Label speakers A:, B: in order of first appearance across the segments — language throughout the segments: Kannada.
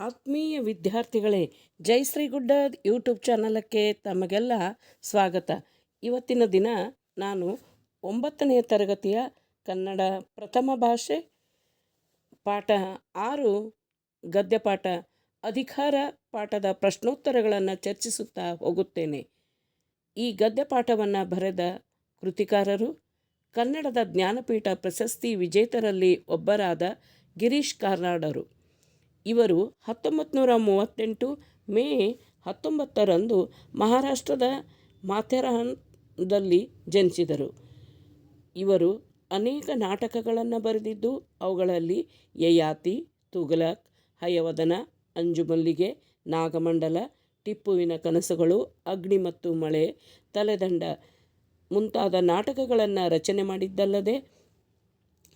A: ಆತ್ಮೀಯ ವಿದ್ಯಾರ್ಥಿಗಳೇ, ಜೈ ಶ್ರೀಗುಡ್ಡ ಯೂಟ್ಯೂಬ್ ಚಾನಲಕ್ಕೆ ತಮಗೆಲ್ಲ ಸ್ವಾಗತ. ಇವತ್ತಿನ ದಿನ ನಾನು ಒಂಬತ್ತನೆಯ ತರಗತಿಯ ಕನ್ನಡ ಪ್ರಥಮ ಭಾಷೆ, ಪಾಠ ಆರು, ಗದ್ಯ ಪಾಠ, ಅಧಿಕಾರ ಪಾಠದ ಪ್ರಶ್ನೋತ್ತರಗಳನ್ನು ಚರ್ಚಿಸುತ್ತಾ ಹೋಗುತ್ತೇನೆ. ಈ ಗದ್ಯ ಪಾಠವನ್ನು ಬರೆದ ಕೃತಿಕಾರರು, ಕನ್ನಡದ ಜ್ಞಾನಪೀಠ ಪ್ರಶಸ್ತಿ ವಿಜೇತರಲ್ಲಿ ಒಬ್ಬರಾದ ಗಿರೀಶ್ ಕಾರ್ನಾಡರು. ಇವರು ಹತ್ತೊಂಬತ್ತು ನೂರ ಮೂವತ್ತೆಂಟು ಮೇ ಹತ್ತೊಂಬತ್ತರಂದು ಮಹಾರಾಷ್ಟ್ರದ ಮಾಥೆರಹನ್ದಲ್ಲಿ ಜನಿಸಿದರು. ಇವರು ಅನೇಕ ನಾಟಕಗಳನ್ನು ಬರೆದಿದ್ದು, ಅವುಗಳಲ್ಲಿ ಯಯಾತಿ, ತುಘಲಕ್, ಹಯವದನ, ಅಂಜುಮಲ್ಲಿಗೆ, ನಾಗಮಂಡಲ, ಟಿಪ್ಪುವಿನ ಕನಸುಗಳು, ಅಗ್ನಿ ಮತ್ತು ಮಳೆ, ತಲೆದಂಡ ಮುಂತಾದ ನಾಟಕಗಳನ್ನು ರಚನೆ ಮಾಡಿದ್ದಲ್ಲದೆ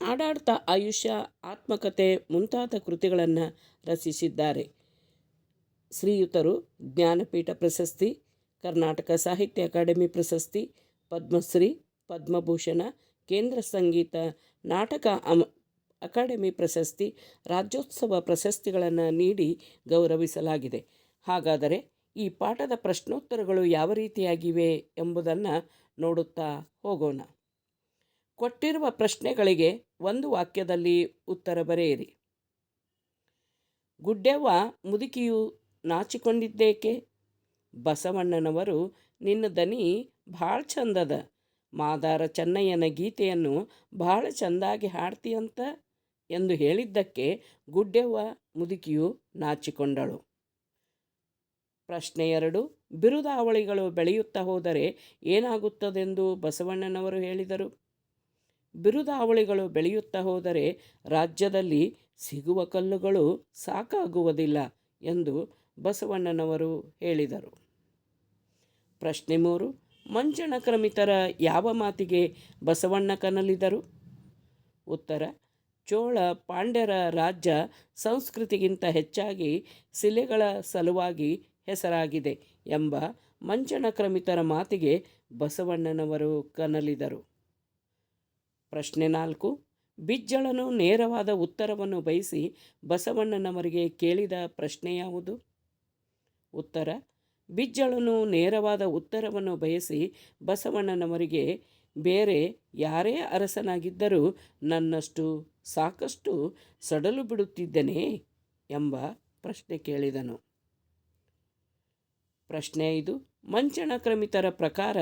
A: ಆಡಾಡ್ತ ಆಯುಷ್ಯ, ಆತ್ಮಕತೆ ಮುಂತಾದ ಕೃತಿಗಳನ್ನು ರಚಿಸಿದ್ದಾರೆ. ಶ್ರೀಯುತರು ಜ್ಞಾನಪೀಠ ಪ್ರಶಸ್ತಿ, ಕರ್ನಾಟಕ ಸಾಹಿತ್ಯ ಅಕಾಡೆಮಿ ಪ್ರಶಸ್ತಿ, ಪದ್ಮಶ್ರೀ, ಪದ್ಮಭೂಷಣ, ಕೇಂದ್ರ ಸಂಗೀತ, ನಾಟಕ ಅಕಾಡೆಮಿ ಪ್ರಶಸ್ತಿ, ರಾಜ್ಯೋತ್ಸವ ಪ್ರಶಸ್ತಿಗಳನ್ನು ನೀಡಿ ಗೌರವಿಸಲಾಗಿದೆ. ಹಾಗಾದರೆ ಈ ಪಾಠದ ಪ್ರಶ್ನೋತ್ತರಗಳು ಯಾವ ರೀತಿಯಾಗಿವೆ ಎಂಬುದನ್ನು ನೋಡುತ್ತಾ ಹೋಗೋಣ. ಕೊಟ್ಟಿರುವ ಪ್ರಶ್ನೆಗಳಿಗೆ ಒಂದು ವಾಕ್ಯದಲ್ಲಿ ಉತ್ತರ ಬರೆಯಿರಿ. ಗುಡ್ಡೆವ್ವ ಮುದುಕಿಯು ನಾಚಿಕೊಂಡಿದ್ದೇಕೆ? ಬಸವಣ್ಣನವರು, ನಿನ್ನ ದನಿ ಭಾಳ ಚಂದದ. ಮಾದಾರ ಚೆನ್ನಯ್ಯನ ಗೀತೆಯನ್ನು ಭಾಳ ಚೆಂದಾಗಿ ಹಾಡ್ತೀಯಂತ ಎಂದು ಹೇಳಿದ್ದಕ್ಕೆ ಗುಡ್ಡೆವ್ವ ಮುದುಕಿಯು ನಾಚಿಕೊಂಡಳು. ಪ್ರಶ್ನೆ ಎರಡು, ಬಿರುದಾವಳಿಗಳು ಬೆಳೆಯುತ್ತಾ ಹೋದರೆ ಏನಾಗುತ್ತದೆಂದು ಬಸವಣ್ಣನವರು ಹೇಳಿದರು? ಬಿರುದಾವಳಿಗಳು ಬೆಳೆಯುತ್ತಾ ಹೋದರೆ ರಾಜ್ಯದಲ್ಲಿ ಸಿಗುವ ಕಲ್ಲುಗಳು ಸಾಕಾಗುವುದಿಲ್ಲ ಎಂದು ಬಸವಣ್ಣನವರು ಹೇಳಿದರು. ಪ್ರಶ್ನೆ ಮೂರು ಮಂಜಣ ಕ್ರಮಿತರ ಯಾವ ಮಾತಿಗೆ ಬಸವಣ್ಣ ಕನಲಿದರು? ಉತ್ತರ, ಚೋಳ ಪಾಂಡ್ಯರ ರಾಜ್ಯ ಸಂಸ್ಕೃತಿಗಿಂತ ಹೆಚ್ಚಾಗಿ ಶಿಲೆಗಳ ಸಲುವಾಗಿ ಹೆಸರಾಗಿದೆ ಎಂಬ ಮಂಚಣ ಕ್ರಮಿತರ ಮಾತಿಗೆ ಬಸವಣ್ಣನವರು ಕನಲಿದರು. ಪ್ರಶ್ನೆ ನಾಲ್ಕು. ಬಿಜ್ಜಳನು ನೇರವಾದ ಉತ್ತರವನ್ನು ಬಯಸಿ ಬಸವಣ್ಣನವರಿಗೆ ಕೇಳಿದ ಪ್ರಶ್ನೆ ಯಾವುದು? ಉತ್ತರ. ಬಿಜ್ಜಳನು ನೇರವಾದ ಉತ್ತರವನ್ನು ಬಯಸಿ ಬಸವಣ್ಣನವರಿಗೆ, ಬೇರೆ ಯಾರೇ ಅರಸನಾಗಿದ್ದರೂ ನನ್ನಷ್ಟು ಸಾಕಷ್ಟು ಸಡಲು ಬಿಡುತ್ತಿದ್ದೇನೆ ಎಂಬ ಪ್ರಶ್ನೆ ಕೇಳಿದನು. ಪ್ರಶ್ನೆ ಐದು. ಮಂಚನ ಕ್ರಮಿತರ ಪ್ರಕಾರ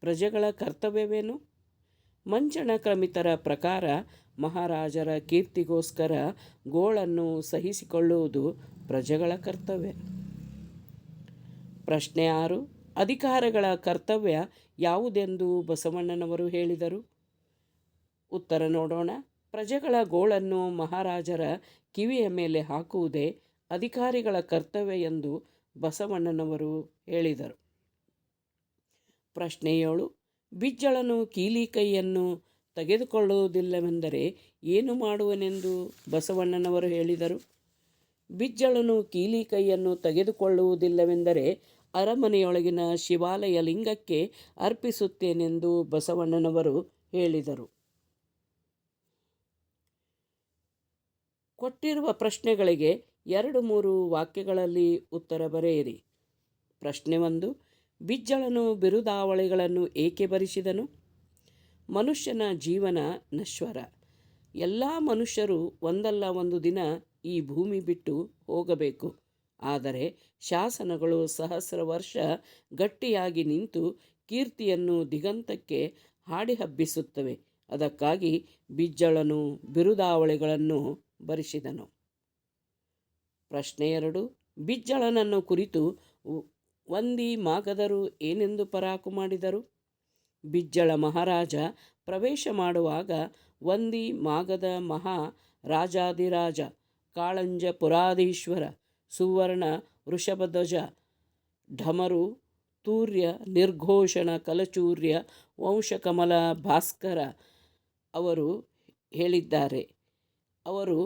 A: ಪ್ರಜೆಗಳ ಕರ್ತವ್ಯವೇನು? ಮಂಚಣ ಕ್ರಮಿತರ ಪ್ರಕಾರ ಮಹಾರಾಜರ ಕೀರ್ತಿಗೋಸ್ಕರ ಗೋಳನ್ನು ಸಹಿಸಿಕೊಳ್ಳುವುದು ಪ್ರಜೆಗಳ ಕರ್ತವ್ಯ. ಪ್ರಶ್ನೆ ಆರು, ಅಧಿಕಾರಗಳ ಕರ್ತವ್ಯ ಯಾವುದೆಂದು ಬಸವಣ್ಣನವರು ಹೇಳಿದರು? ಉತ್ತರ ನೋಡೋಣ. ಪ್ರಜೆಗಳ ಗೋಳನ್ನು ಮಹಾರಾಜರ ಕಿವಿಯ ಮೇಲೆ ಹಾಕುವುದೇ ಅಧಿಕಾರಿಗಳ ಕರ್ತವ್ಯ ಎಂದು ಬಸವಣ್ಣನವರು ಹೇಳಿದರು. ಪ್ರಶ್ನೆ ಏಳು ಬಿಜ್ಜಳನು ಕೀಲಿ ಕೈಯನ್ನು ತೆಗೆದುಕೊಳ್ಳುವುದಿಲ್ಲವೆಂದರೆ ಏನು ಮಾಡುವನೆಂದು ಬಸವಣ್ಣನವರು ಹೇಳಿದರು. ಬಿಜ್ಜಳನು ಕೀಲಿ ಕೈಯನ್ನು ತೆಗೆದುಕೊಳ್ಳುವುದಿಲ್ಲವೆಂದರೆ ಅರಮನೆಯೊಳಗಿನ ಶಿವಾಲಯ ಲಿಂಗಕ್ಕೆ ಅರ್ಪಿಸುತ್ತೇನೆಂದು ಬಸವಣ್ಣನವರು ಹೇಳಿದರು. ಕೊಟ್ಟಿರುವ ಪ್ರಶ್ನೆಗಳಿಗೆ ಎರಡು ಮೂರು ವಾಕ್ಯಗಳಲ್ಲಿ ಉತ್ತರ ಬರೆಯಿರಿ. ಪ್ರಶ್ನೆ ಒಂದು ಬಿಜ್ಜಳನು ಬಿರುದಾವಳಿಗಳನ್ನು ಏಕೆ ಭರಿಸಿದನು? ಮನುಷ್ಯನ ಜೀವನ ನಶ್ವರ. ಎಲ್ಲ ಮನುಷ್ಯರು ಒಂದಲ್ಲ ಒಂದು ದಿನ ಈ ಭೂಮಿ ಬಿಟ್ಟು ಹೋಗಬೇಕು. ಆದರೆ ಶಾಸನಗಳು ಸಹಸ್ರ ವರ್ಷ ಗಟ್ಟಿಯಾಗಿ ನಿಂತು ಕೀರ್ತಿಯನ್ನು ದಿಗಂತಕ್ಕೆ ಹಾಡಿಹಬ್ಬಿಸುತ್ತವೆ. ಅದಕ್ಕಾಗಿ ಬಿಜ್ಜಳನು ಬಿರುದಾವಳಿಗಳನ್ನು ಬರಿಸಿದನು ಪ್ರಶ್ನೆ ಎರಡು. ಬಿಜ್ಜಳನನ್ನು ಕುರಿತು ವಂದಿ ಮಾಗದರು ಏನೆಂದು ಪರಾಕು ಮಾಡಿದರು? ಬಿಜ್ಜಳ ಮಹಾರಾಜ ಪ್ರವೇಶ ಮಾಡುವಾಗ ವಂದಿ ಮಾಗದ ಮಹಾ ರಾಜಾದಿರಾಜ ಕಾಳಂಜ ಪುರಾಧೀಶ್ವರ ಸುವರ್ಣ ವೃಷಭಧ್ವಜ, ಢಮರು, ತೂರ್ಯ ನಿರ್ಘೋಷಣ ಕಲಚೂರ್ಯ, ವಂಶಕಮಲ ಭಾಸ್ಕರ ಅವರು ಹೇಳಿದ್ದಾರೆ. ಅವರು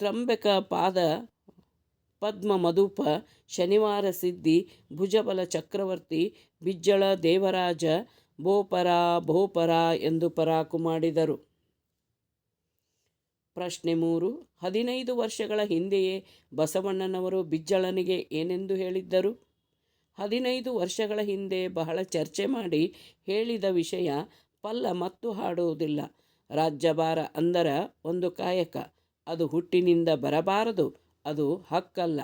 A: ತ್ರಂಬಕ ಪಾದ ಪದ್ಮ ಮಧುಪ, ಶನಿವಾರ ಸಿದ್ಧಿ, ಭುಜಬಲ ಚಕ್ರವರ್ತಿ, ಬಿಜ್ಜಳ ದೇವರಾಜ ಭೋಪರ ಭೋಪರ ಎಂದು ಪರಾಕು ಮಾಡಿದರು. ಪ್ರಶ್ನೆ ಮೂರು, ಹದಿನೈದು ವರ್ಷಗಳ ಹಿಂದೆಯೇ ಬಸವಣ್ಣನವರು ಬಿಜ್ಜಳನಿಗೆ ಏನೆಂದು ಹೇಳಿದ್ದರು? ಹದಿನೈದು ವರ್ಷಗಳ ಹಿಂದೆ ಬಹಳ ಚರ್ಚೆ ಮಾಡಿ ಹೇಳಿದ ವಿಷಯ ಪಲ್ಲ ಮತ್ತು ಹಾಡುವುದಿಲ್ಲ. ರಾಜ್ಯಭಾರ ಅಂದರ ಒಂದು ಕಾಯಕ, ಅದು ಹುಟ್ಟಿನಿಂದ ಬರಬಾರದು. ಅದು ಹಕ್ಕಲ್ಲ,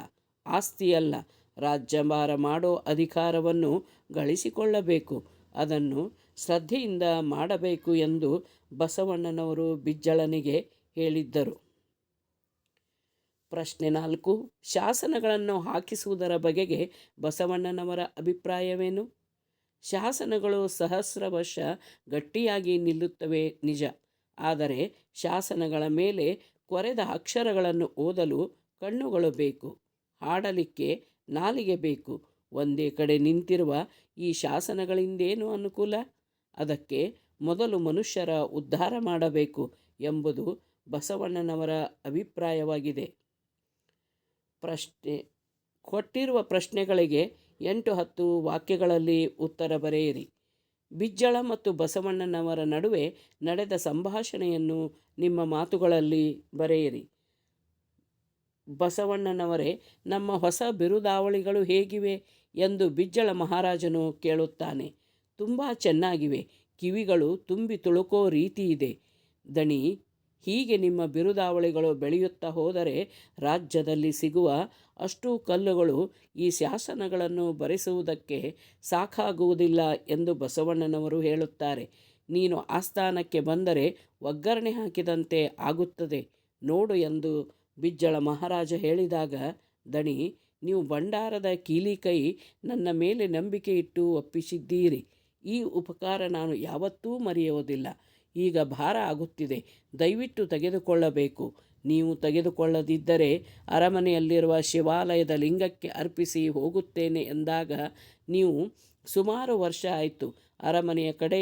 A: ಆಸ್ತಿಯಲ್ಲ. ರಾಜ್ಯಭಾರ ಮಾಡೋ ಅಧಿಕಾರವನ್ನು ಗಳಿಸಿಕೊಳ್ಳಬೇಕು. ಅದನ್ನು ಶ್ರದ್ಧೆಯಿಂದ ಮಾಡಬೇಕು ಎಂದು ಬಸವಣ್ಣನವರು ಬಿಜ್ಜಳನಿಗೆ ಹೇಳಿದ್ದರು. ಪ್ರಶ್ನೆ ನಾಲ್ಕು. ಶಾಸನಗಳನ್ನು ಹಾಕಿಸುವುದರ ಬಗೆಗೆ ಬಸವಣ್ಣನವರ ಅಭಿಪ್ರಾಯವೇನು? ಶಾಸನಗಳು ಸಹಸ್ರ ವರ್ಷ ಗಟ್ಟಿಯಾಗಿ ನಿಲ್ಲುತ್ತವೆ, ನಿಜ. ಆದರೆ ಶಾಸನಗಳ ಮೇಲೆ ಕೊರೆದ ಅಕ್ಷರಗಳನ್ನು ಓದಲು ಕಣ್ಣುಗಳು ಬೇಕು, ಹಾಡಲಿಕ್ಕೆ ನಾಲಿಗೆ ಬೇಕು. ಒಂದೇ ಕಡೆ ನಿಂತಿರುವ ಈ ಶಾಸನಗಳಿಂದೇನು ಅನುಕೂಲ? ಅದಕ್ಕೆ ಮೊದಲು ಮನುಷ್ಯರ ಉದ್ಧಾರ ಮಾಡಬೇಕು ಎಂಬುದು ಬಸವಣ್ಣನವರ ಅಭಿಪ್ರಾಯವಾಗಿದೆ. ಪ್ರಶ್ನೆ, ಕೊಟ್ಟಿರುವ ಪ್ರಶ್ನೆಗಳಿಗೆ ಎಂಟು ಹತ್ತು ವಾಕ್ಯಗಳಲ್ಲಿ ಉತ್ತರ ಬರೆಯಿರಿ. ಬಿಜ್ಜಳ ಮತ್ತು ಬಸವಣ್ಣನವರ ನಡುವೆ ನಡೆದ ಸಂಭಾಷಣೆಯನ್ನು ನಿಮ್ಮ ಮಾತುಗಳಲ್ಲಿ ಬರೆಯಿರಿ. ಬಸವಣ್ಣನವರೇ, ನಮ್ಮ ಹೊಸ ಬಿರುದಾವಳಿಗಳು ಹೇಗಿವೆ ಎಂದು ಬಿಜ್ಜಳ ಮಹಾರಾಜನು ಕೇಳುತ್ತಾನೆ. ತುಂಬ ಚೆನ್ನಾಗಿವೆ, ಕಿವಿಗಳು ತುಂಬಿ ತುಳುಕೋ ರೀತಿ ಇದೆ. ದಣಿ, ಹೀಗೆ ನಿಮ್ಮ ಬಿರುದಾವಳಿಗಳು ಬೆಳೆಯುತ್ತಾ ಹೋದರೆ ರಾಜ್ಯದಲ್ಲಿ ಸಿಗುವ ಅಷ್ಟು ಕಲ್ಲುಗಳು ಈ ಶಾಸನಗಳನ್ನು ಬರೆಸುವುದಕ್ಕೆ ಸಾಕಾಗುವುದಿಲ್ಲ ಎಂದು ಬಸವಣ್ಣನವರು ಹೇಳುತ್ತಾರೆ. ನೀನು ಆಸ್ಥಾನಕ್ಕೆ ಬಂದರೆ ಒಗ್ಗರಣೆ ಹಾಕಿದಂತೆ ಆಗುತ್ತದೆ. ನೋಡು ಎಂದು ಬಿಜ್ಜಳ ಮಹಾರಾಜ ಹೇಳಿದಾಗ, ದಣಿ, ನೀವು ಭಂಡಾರದ ಕೀಲಿಕೈ ನನ್ನ ಮೇಲೆ ನಂಬಿಕೆ ಇಟ್ಟು ಒಪ್ಪಿಸಿದ್ದೀರಿ. ಈ ಉಪಕಾರ ನಾನು ಯಾವತ್ತೂ ಮರೆಯುವುದಿಲ್ಲ ಈಗ ಭಾರ ಆಗುತ್ತಿದೆ. ದಯವಿಟ್ಟು ತೆಗೆದುಕೊಳ್ಳಬೇಕು. ನೀವು ತೆಗೆದುಕೊಳ್ಳದಿದ್ದರೆ ಅರಮನೆಯಲ್ಲಿರುವ ಶಿವಾಲಯದ ಲಿಂಗಕ್ಕೆ ಅರ್ಪಿಸಿ ಹೋಗುತ್ತೇನೆ ಎಂದಾಗ ನೀವು ಸುಮಾರು ವರ್ಷ ಆಯಿತು ಅರಮನೆಯ ಕಡೆ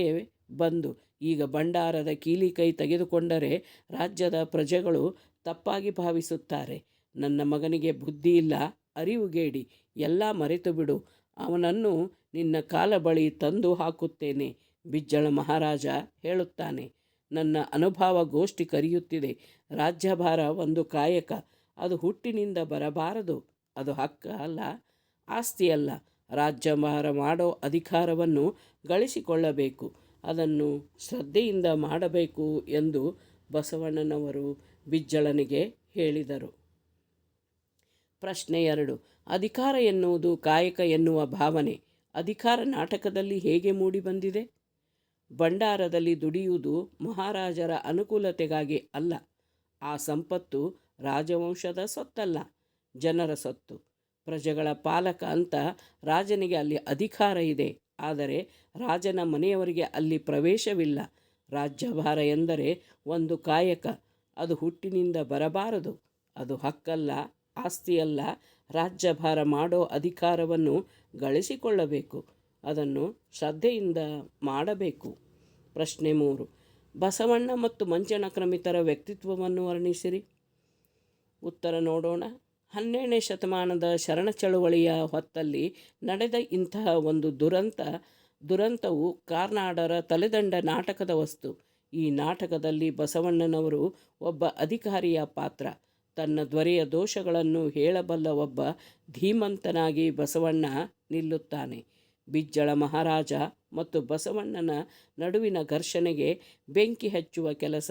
A: ಬಂದು. ಈಗ ಭಂಡಾರದ ಕೀಲಿಕೈ ತೆಗೆದುಕೊಂಡರೆ ರಾಜ್ಯದ ಪ್ರಜೆಗಳು ತಪ್ಪಾಗಿ ಭಾವಿಸುತ್ತಾರೆ. ನನ್ನ ಮಗನಿಗೆ ಬುದ್ಧಿ ಇಲ್ಲ ಅರಿವುಗೇಡಿ ಎಲ್ಲ ಮರೆತು ಬಿಡು. ಅವನನ್ನು ನಿನ್ನ ಕಾಲ ಬಳಿ ತಂದು ಹಾಕುತ್ತೇನೆ, ಬಿಜ್ಜಳ ಮಹಾರಾಜ ಹೇಳುತ್ತಾನೆ. ನನ್ನ ಅನುಭವ ಗೋಷ್ಠಿ ಕರೆಯುತ್ತಿದೆ. ರಾಜ್ಯಭಾರ ಒಂದು ಕಾಯಕ. ಅದು ಹುಟ್ಟಿನಿಂದ ಬರಬಾರದು. ಅದು ಹಕ್ಕ ಅಲ್ಲ, ಆಸ್ತಿ ಅಲ್ಲ. ರಾಜ್ಯಭಾರ ಮಾಡೋ ಅಧಿಕಾರವನ್ನು ಗಳಿಸಿಕೊಳ್ಳಬೇಕು. ಅದನ್ನು ಶ್ರದ್ಧೆಯಿಂದ ಮಾಡಬೇಕು ಎಂದು ಬಸವಣ್ಣನವರು ಬಿಜ್ಜಳನಿಗೆ ಹೇಳಿದರು. ಪ್ರಶ್ನೆ ಎರಡು. ಅಧಿಕಾರ ಎನ್ನುವುದು ಕಾಯಕ ಎನ್ನುವ ಭಾವನೆ ಅಧಿಕಾರ ನಾಟಕದಲ್ಲಿ ಹೇಗೆ ಮೂಡಿಬಂದಿದೆ ಭಂಡಾರದಲ್ಲಿ ದುಡಿಯುವುದು ಮಹಾರಾಜರ ಅನುಕೂಲತೆಗಾಗಿ ಅಲ್ಲ. ಆ ಸಂಪತ್ತು ರಾಜವಂಶದ ಸೊತ್ತಲ್ಲ, ಜನರ ಸೊತ್ತು. ಪ್ರಜೆಗಳ ಪಾಲಕ ಅಂತ ರಾಜನಿಗೆ ಅಲ್ಲಿ ಅಧಿಕಾರ ಇದೆ. ಆದರೆ ರಾಜನ ಮನೆಯವರಿಗೆ ಅಲ್ಲಿ ಪ್ರವೇಶವಿಲ್ಲ. ರಾಜ್ಯಭಾರ ಎಂದರೆ ಒಂದು ಕಾಯಕ ಅದು ಹುಟ್ಟಿನಿಂದ ಬರಬಾರದು. ಅದು ಹಕ್ಕಲ್ಲ, ಆಸ್ತಿಯಲ್ಲ. ರಾಜ್ಯಭಾರ ಮಾಡೋ ಅಧಿಕಾರವನ್ನು ಗಳಿಸಿಕೊಳ್ಳಬೇಕು. ಅದನ್ನು ಶ್ರದ್ಧೆಯಿಂದ ಮಾಡಬೇಕು. ಪ್ರಶ್ನೆ ಮೂರು. ಬಸವಣ್ಣ ಮತ್ತು ಮಂಜನಕ್ರಮಿತರ ವ್ಯಕ್ತಿತ್ವವನ್ನು ವರ್ಣಿಸಿರಿ. ಉತ್ತರ ನೋಡೋಣ. ಹನ್ನೆರಡನೇ ಶತಮಾನದ ಶರಣ ಚಳುವಳಿಯ ಹೊತ್ತಲ್ಲಿ ನಡೆದ ಇಂತಹ ಒಂದು ದುರಂತ, ದುರಂತವು ಕಾರ್ನಾಡರ ತಲೆದಂಡ ನಾಟಕದ ವಸ್ತು. ಈ ನಾಟಕದಲ್ಲಿ ಬಸವಣ್ಣನವರು ಒಬ್ಬ ಅಧಿಕಾರಿಯ ಪಾತ್ರ. ತನ್ನ ದೊರೆಯ ದೋಷಗಳನ್ನು ಹೇಳಬಲ್ಲ ಒಬ್ಬ ಧೀಮಂತನಾಗಿ ಬಸವಣ್ಣ ನಿಲ್ಲುತ್ತಾನೆ. ಬಿಜ್ಜಳ ಮಹಾರಾಜ ಮತ್ತು ಬಸವಣ್ಣನ ನಡುವಿನ ಘರ್ಷಣೆಗೆ ಬೆಂಕಿ ಹಚ್ಚುವ ಕೆಲಸ.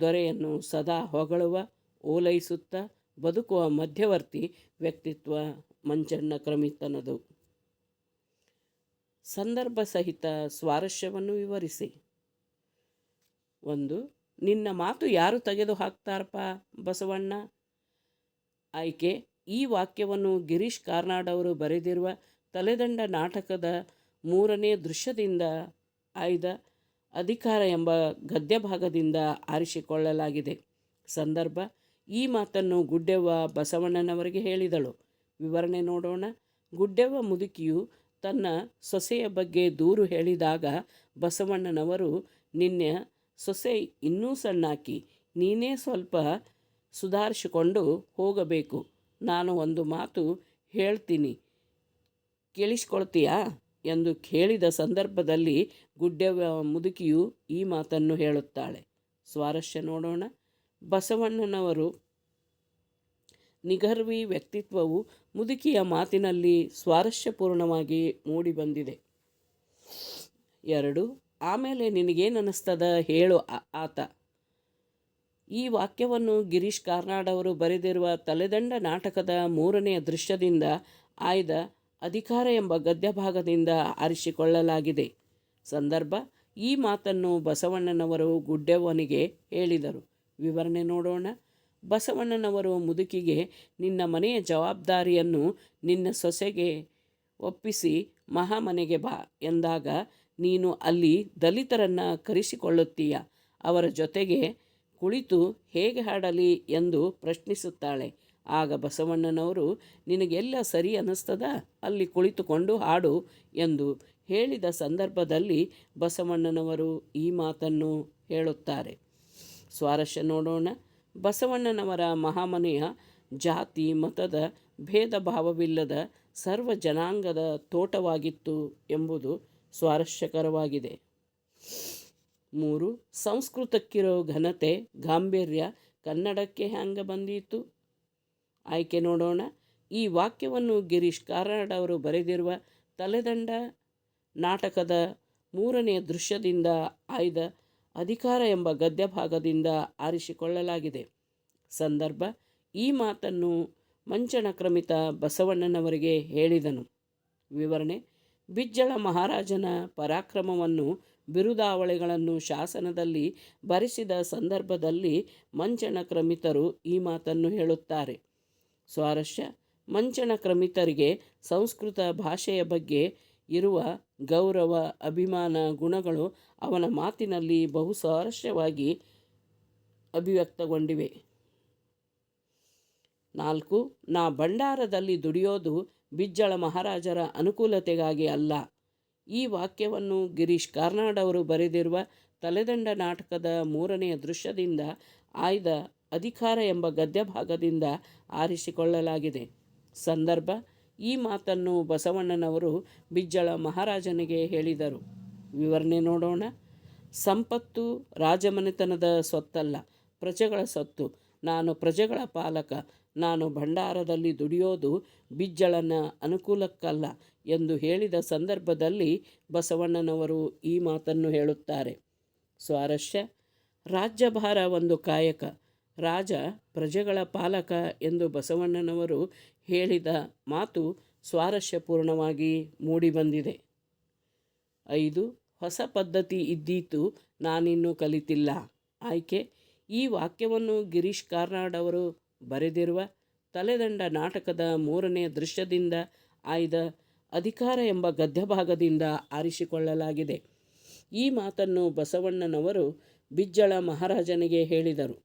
A: ದೊರೆಯನ್ನು ಸದಾ ಹೊಗಳುವ, ಓಲೈಸುತ್ತಾ, ಬದುಕುವ ಮಧ್ಯವರ್ತಿ ವ್ಯಕ್ತಿತ್ವ ಮಂಜಣ್ಣ ಕ್ರಮಿತನದು. ಸಂದರ್ಭ ಸಹಿತ ಸ್ವಾರಸ್ಯವನ್ನು ವಿವರಿಸಿ. ಒಂದು, ನಿನ್ನ ಮಾತು ಯಾರು ತೆಗೆದು ಹಾಕ್ತಾರಪ್ಪ ಬಸವಣ್ಣ? ಆಯ್ಕೆ, ಈ ವಾಕ್ಯವನ್ನು ಗಿರೀಶ್ ಕಾರ್ನಾಡ್ ಅವರು ಬರೆದಿರುವ ತಲೆದಂಡ ನಾಟಕದ ಮೂರನೇ ದೃಶ್ಯದಿಂದ ಆಯ್ದ ಅಧಿಕಾರ ಎಂಬ ಗದ್ಯ ಭಾಗದಿಂದ ಆರಿಸಿಕೊಳ್ಳಲಾಗಿದೆ. ಸಂದರ್ಭ, ಈ ಮಾತನ್ನು ಗುಡ್ಡೆವ್ವ ಬಸವಣ್ಣನವರಿಗೆ ಹೇಳಿದಳು. ವಿವರಣೆ ನೋಡೋಣ. ಗುಡ್ಡೆವ್ವ ಮುದುಕಿಯು ತನ್ನ ಸೊಸೆಯ ಬಗ್ಗೆ ದೂರು ಹೇಳಿದಾಗ ಬಸವಣ್ಣನವರು ನಿನ್ನೆ ಸೊಸೆ ಇನ್ನೂ ಸಣ್ಣಾಕಿ, ನೀನೇ ಸ್ವಲ್ಪ ಸುಧಾರಿಸಿಕೊಂಡು ಹೋಗಬೇಕು. ನಾನು ಒಂದು ಮಾತು ಹೇಳ್ತೀನಿ. ಕೇಳಿಸ್ಕೊಳ್ತೀಯಾ? ಎಂದು ಕೇಳಿದ ಸಂದರ್ಭದಲ್ಲಿ ಗುಡ್ಡೆ ಮುದುಕಿಯು ಈ ಮಾತನ್ನು ಹೇಳುತ್ತಾಳೆ. ಸ್ವಾರಸ್ಯ ನೋಡೋಣ. ಬಸವಣ್ಣನವರು ನಿಗರ್ವಿ ವ್ಯಕ್ತಿತ್ವವು ಮುದುಕಿಯ ಮಾತಿನಲ್ಲಿ ಸ್ವಾರಸ್ಯಪೂರ್ಣವಾಗಿ ಮೂಡಿಬಂದಿದೆ. ಎರಡು ಆಮೇಲೆ ನಿನಗೇನನ್ನಿಸ್ತದ ಹೇಳು ಆ- ಆತ. ಈ ವಾಕ್ಯವನ್ನು ಗಿರೀಶ್ ಕಾರ್ನಾಡ್ ಅವರು ಬರೆದಿರುವ ತಲೆದಂಡ ನಾಟಕದ ಮೂರನೆಯ ದೃಶ್ಯದಿಂದ ಆಯ್ದ ಅಧಿಕಾರ ಎಂಬ ಗದ್ಯಭಾಗದಿಂದ ಆರಿಸಿಕೊಳ್ಳಲಾಗಿದೆ. ಸಂದರ್ಭ, ಈ ಮಾತನ್ನು ಬಸವಣ್ಣನವರು ಗುಡ್ಡೆವನಿಗೆ ಹೇಳಿದರು. ವಿವರಣೆ ನೋಡೋಣ. ಬಸವಣ್ಣನವರು ಮುದುಕಿಗೆ, ನಿನ್ನ ಮನೆಯ ಜವಾಬ್ದಾರಿಯನ್ನು ನಿನ್ನ ಸೊಸೆಗೆ ಒಪ್ಪಿಸಿ ಮಹಾಮನೆಗೆ ಬಾ ಎಂದಾಗ ನೀನು ಅಲ್ಲಿ ದಲಿತರನ್ನು ಕರೆಸಿಕೊಳ್ಳುತ್ತೀಯ? ಅವರ ಜೊತೆಗೆ ಕುಳಿತು ಹೇಗೆ ಹಾಡಲಿ ಎಂದು ಪ್ರಶ್ನಿಸುತ್ತಾಳೆ. ಆಗ ಬಸವಣ್ಣನವರು, ನಿನಗೆಲ್ಲ ಸರಿ ಅನ್ನಿಸ್ತದ? ಅಲ್ಲಿ ಕುಳಿತುಕೊಂಡು ಹಾಡು ಎಂದು ಹೇಳಿದ ಸಂದರ್ಭದಲ್ಲಿ ಬಸವಣ್ಣನವರು ಈ ಮಾತನ್ನು ಹೇಳುತ್ತಾರೆ. ಸ್ವಾರಸ್ಯ ನೋಡೋಣ. ಬಸವಣ್ಣನವರ ಮಹಾಮನೆಯ ಜಾತಿ, ಮತದ ಭೇದ ಭಾವವಿಲ್ಲದ ಸರ್ವ ಜನಾಂಗದ ತೋಟವಾಗಿತ್ತು ಎಂಬುದು ಸ್ವಾರಸ್ಯಕರವಾಗಿದೆ. ಮೂರು, ಸಂಸ್ಕೃತಕ್ಕಿರೋ ಘನತೆ, ಗಾಂಭೀರ್ಯ ಕನ್ನಡಕ್ಕೆ ಹ್ಯಾಂಗ ಬಂದೀತು? ಆಯ್ಕೆ ನೋಡೋಣ. ಈ ವಾಕ್ಯವನ್ನು ಗಿರೀಶ್ ಕಾರ್ನಾಡ್ ಅವರು ಬರೆದಿರುವ ತಲೆದಂಡ ನಾಟಕದ ಮೂರನೆಯ ದೃಶ್ಯದಿಂದ ಆಯ್ದ ಅಧಿಕಾರ ಎಂಬ ಗದ್ಯಭಾಗದಿಂದ ಆರಿಸಿಕೊಳ್ಳಲಾಗಿದೆ. ಸಂದರ್ಭ, ಈ ಮಾತನ್ನು ಮಂಚನ ಕ್ರಮಿತ ಬಸವಣ್ಣನವರಿಗೆ ಹೇಳಿದನು. ವಿವರಣೆ ಬಿಜ್ಜಳ ಮಹಾರಾಜನ ಪರಾಕ್ರಮವನ್ನು ಬಿರುದಾವಳಿಗಳನ್ನು ಶಾಸನದಲ್ಲಿ ಬರೆಸಿದ ಸಂದರ್ಭದಲ್ಲಿ ಮಂಚನ ಕ್ರಮಿತರು ಈ ಮಾತನ್ನು ಹೇಳುತ್ತಾರೆ. ಸ್ವಾರಸ್ಯ ಮಂಚನ ಕ್ರಮಿತರಿಗೆ ಸಂಸ್ಕೃತ ಭಾಷೆಯ ಬಗ್ಗೆ ಇರುವ ಗೌರವ, ಅಭಿಮಾನ, ಗುಣಗಳು ಅವನ ಮಾತಿನಲ್ಲಿ ಬಹು ಸ್ವಾರಸ್ಯವಾಗಿ ಅಭಿವ್ಯಕ್ತಗೊಂಡಿವೆ. ನಾಲ್ಕು, ನಾ ಭಂಡಾರದಲ್ಲಿ ದುಡಿಯೋದು ಬಿಜ್ಜಳ ಮಹಾರಾಜರ ಅನುಕೂಲತೆಗಾಗಿ ಅಲ್ಲ. ಈ ವಾಕ್ಯವನ್ನು ಗಿರೀಶ್ ಕಾರ್ನಾಡ್ ಅವರು ಬರೆದಿರುವ ತಲೆದಂಡ ನಾಟಕದ ಮೂರನೆಯ ದೃಶ್ಯದಿಂದ ಆಯ್ದ ಅಧಿಕಾರ ಎಂಬ ಗದ್ಯಭಾಗದಿಂದ ಆರಿಸಿಕೊಳ್ಳಲಾಗಿದೆ. ಸಂದರ್ಭ, ಈ ಮಾತನ್ನು ಬಸವಣ್ಣನವರು ಬಿಜ್ಜಳ ಮಹಾರಾಜನಿಗೆ ಹೇಳಿದರು. ವಿವರಣೆ ನೋಡೋಣ. ಸಂಪತ್ತು ರಾಜಮನೆತನದ ಸೊತ್ತಲ್ಲ, ಪ್ರಜೆಗಳ ಸೊತ್ತು. ನಾನು ಪ್ರಜೆಗಳ ಪಾಲಕ ನಾನು ಭಂಡಾರದಲ್ಲಿ ದುಡಿಯೋದು ಬಿಜ್ಜಳನ ಅನುಕೂಲಕ್ಕಲ್ಲ ಎಂದು ಹೇಳಿದ ಸಂದರ್ಭದಲ್ಲಿ ಬಸವಣ್ಣನವರು ಈ ಮಾತನ್ನು ಹೇಳುತ್ತಾರೆ. ಸ್ವಾರಸ್ಯ, ರಾಜ್ಯಭಾರ ಒಂದು ಕಾಯಕ, ರಾಜ ಪ್ರಜೆಗಳ ಪಾಲಕ ಎಂದು ಬಸವಣ್ಣನವರು ಹೇಳಿದ ಮಾತು ಸ್ವಾರಸ್ಯಪೂರ್ಣವಾಗಿ ಮೂಡಿಬಂದಿದೆ ಐದು, ಹೊಸ ಪದ್ಧತಿ ಇದ್ದೀತು, ನಾನಿನ್ನೂ ಕಲಿತಿಲ್ಲ. ಆಯ್ಕೆ, ಈ ವಾಕ್ಯವನ್ನು ಗಿರೀಶ್ ಕಾರ್ನಾಡ್ ಅವರು ಬರೆದಿರುವ ತಲೆದಂಡ ನಾಟಕದ ಮೂರನೇ ದೃಶ್ಯದಿಂದ ಆಯ್ದ ಅಧಿಕಾರ ಎಂಬ ಗದ್ಯಭಾಗದಿಂದ ಆರಿಸಿಕೊಳ್ಳಲಾಗಿದೆ. ಈ ಮಾತನ್ನು ಬಸವಣ್ಣನವರು ಬಿಜ್ಜಳ ಮಹಾರಾಜನಿಗೆ ಹೇಳಿದರು.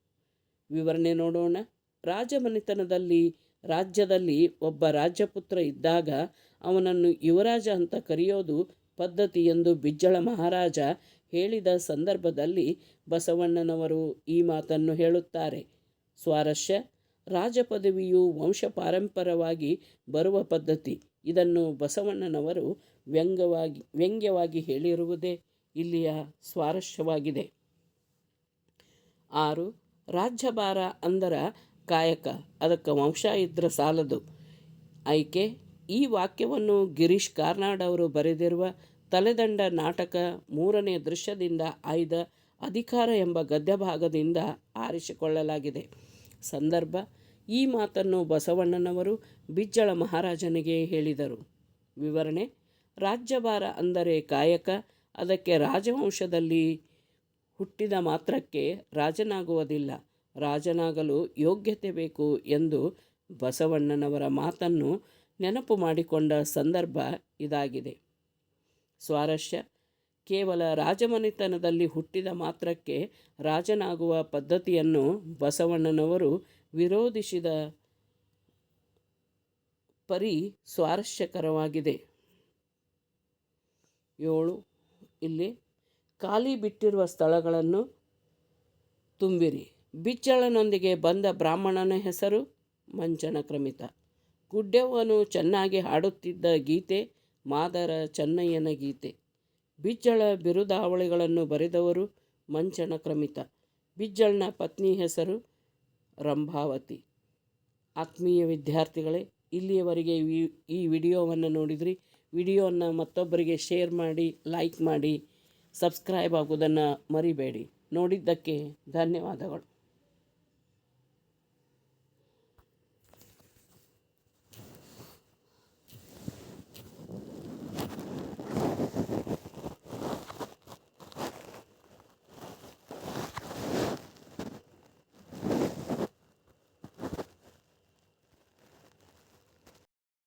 A: ವಿವರಣೆ ನೋಡೋಣ. ರಾಜಮನೆತನದಲ್ಲಿ, ರಾಜ್ಯದಲ್ಲಿ ಒಬ್ಬ ರಾಜ್ಯಪುತ್ರ ಇದ್ದಾಗ ಅವನನ್ನು ಯುವರಾಜ ಅಂತ ಕರೆಯೋದು ಪದ್ಧತಿ ಎಂದು ಬಿಜ್ಜಳ ಮಹಾರಾಜ ಹೇಳಿದ ಸಂದರ್ಭದಲ್ಲಿ ಬಸವಣ್ಣನವರು ಈ ಮಾತನ್ನು ಹೇಳುತ್ತಾರೆ. ಸ್ವಾರಸ್ಯ ರಾಜಪದವಿಯು ವಂಶ ಪಾರಂಪರವಾಗಿ ಬರುವ ಪದ್ಧತಿ. ಇದನ್ನು ಬಸವಣ್ಣನವರು ವ್ಯಂಗ್ಯವಾಗಿ ವ್ಯಂಗ್ಯವಾಗಿ ಹೇಳಿರುವುದೇ ಇಲ್ಲಿಯ ಸ್ವಾರಸ್ಯವಾಗಿದೆ. ಆರು, ರಾಜ್ಯಭಾರ ಅಂದರ ಕಾಯಕ. ಅದಕ್ಕೆ ವಂಶ ಇದ್ರ ಸಾಲದು. ಆಯ್ಕೆ, ಈ ವಾಕ್ಯವನ್ನು ಗಿರೀಶ್ ಕಾರ್ನಾಡ್ ಅವರು ಬರೆದಿರುವ ತಲೆದಂಡ ನಾಟಕ ಮೂರನೇ ದೃಶ್ಯದಿಂದ ಆಯ್ದ ಅಧಿಕಾರ ಎಂಬ ಗದ್ಯಭಾಗದಿಂದ ಆರಿಸಿಕೊಳ್ಳಲಾಗಿದೆ. ಸಂದರ್ಭ ಈ ಮಾತನ್ನು ಬಸವಣ್ಣನವರು ಬಿಜ್ಜಳ ಮಹಾರಾಜನಿಗೆ ಹೇಳಿದರು. ವಿವರಣೆ, ರಾಜ್ಯಭಾರ ಅಂದರೆ ಕಾಯಕ, ಅದಕ್ಕೆ ರಾಜವಂಶದಲ್ಲಿ ಹುಟ್ಟಿದ ಮಾತ್ರಕ್ಕೆ ರಾಜನಾಗುವುದಿಲ್ಲ. ರಾಜನಾಗಲು ಯೋಗ್ಯತೆ ಬೇಕು ಎಂದು ಬಸವಣ್ಣನವರ ಮಾತನ್ನು ನೆನಪು ಮಾಡಿಕೊಂಡ ಸಂದರ್ಭ ಇದಾಗಿದೆ. ಸ್ವಾರಸ್ಯ ಕೇವಲ ರಾಜಮನೆತನದಲ್ಲಿ ಹುಟ್ಟಿದ ಮಾತ್ರಕ್ಕೆ ರಾಜನಾಗುವ ಪದ್ಧತಿಯನ್ನು ಬಸವಣ್ಣನವರು ವಿರೋಧಿಸಿದ ಪರಿ ಸ್ವಾರಸ್ಯಕರವಾಗಿದೆ ಏಳು, ಇಲ್ಲಿ ಖಾಲಿ ಬಿಟ್ಟಿರುವ ಸ್ಥಳಗಳನ್ನು ತುಂಬಿರಿ. ಬಿಚ್ಚಳನೊಂದಿಗೆ ಬಂದ ಬ್ರಾಹ್ಮಣನ ಹೆಸರು ಮಂಚನ ಕ್ರಮಿತ. ಗುಡ್ಡೆವನು ಚೆನ್ನಾಗಿ ಹಾಡುತ್ತಿದ್ದ ಗೀತೆ ಮಾದರ ಚೆನ್ನಯ್ಯನ ಗೀತೆ. ಬಿಚ್ಚಳ ಬಿರುದಾವಳಿಗಳನ್ನು ಬರೆದವರು ಮಂಚನ ಕ್ರಮಿತ ಬಿಜ್ಜಳನ ಪತ್ನಿ ಹೆಸರು ರಂಭಾವತಿ. ಆತ್ಮೀಯ ವಿದ್ಯಾರ್ಥಿಗಳೇ, ಇಲ್ಲಿಯವರೆಗೆ ಈ ವಿಡಿಯೋವನ್ನು ನೋಡಿದ್ರಿ. ವಿಡಿಯೋವನ್ನು ಮತ್ತೊಬ್ಬರಿಗೆ ಶೇರ್ ಮಾಡಿ, ಲೈಕ್ ಮಾಡಿ, ಸಬ್ಸ್ಕ್ರೈಬ್ ಆಗೋದನ್ನು ಮರಿಬೇಡಿ. ನೋಡಿದ್ದಕ್ಕೆ ಧನ್ಯವಾದಗಳು.